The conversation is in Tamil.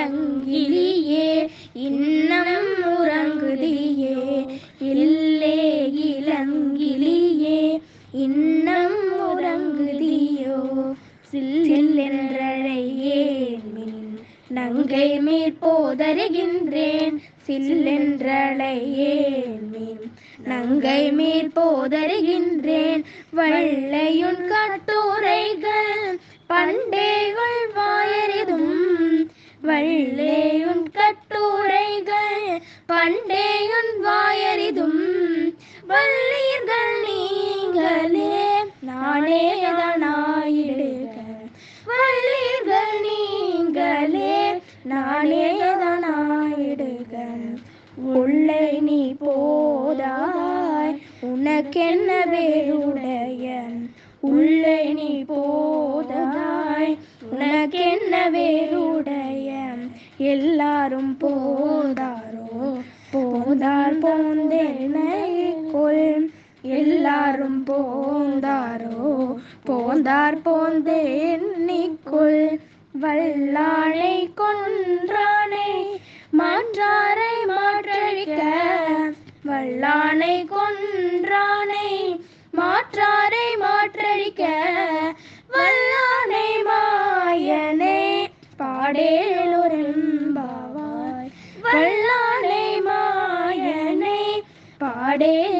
இளங்கிளியே இன்னம் உறங்குதியே. இல்லே இளங்கிலியே இன்னம் உறங்குதியோ. சில்லென்றழையே மின் நங்கை மேல் போதருகின்றேன். சில்லென்றழையே மீன் நங்கை மேல் போதருகின்றேன். வள்ளையுன் கட்டுரைகள் பண்டேகள் வாயறிதும் வள்ளேயுன் கட்டுரைகள் பண்டேயுன் வாயறிதும். வள்ளீர்கள் நீங்களே நானே தானாயிடுக வள்ளீர்கள் நீங்களே நானே தானாயிடுக உள்ளே நீ போதாய் உனக்கென்ன வேறுடைய உள்ளே நீ போதாய் உனக்கென்ன வேறுடைய எல்லாரும் போதாரோ? போதார் போந்தேனைக்குள் எல்லாரும் போந்தாரோ? போந்தார் போந்தேன்னிக்குள். வல்லானை கொன்றானை மாற்றாரை மாற்றழிக்க. வல்லானை கொன்றானை மாற்றாரை மாற்றழிக்க. வல்லானை மாயனே பாடேலொரும்பாவாய் வல்லானை மாயனை பாடேலொரு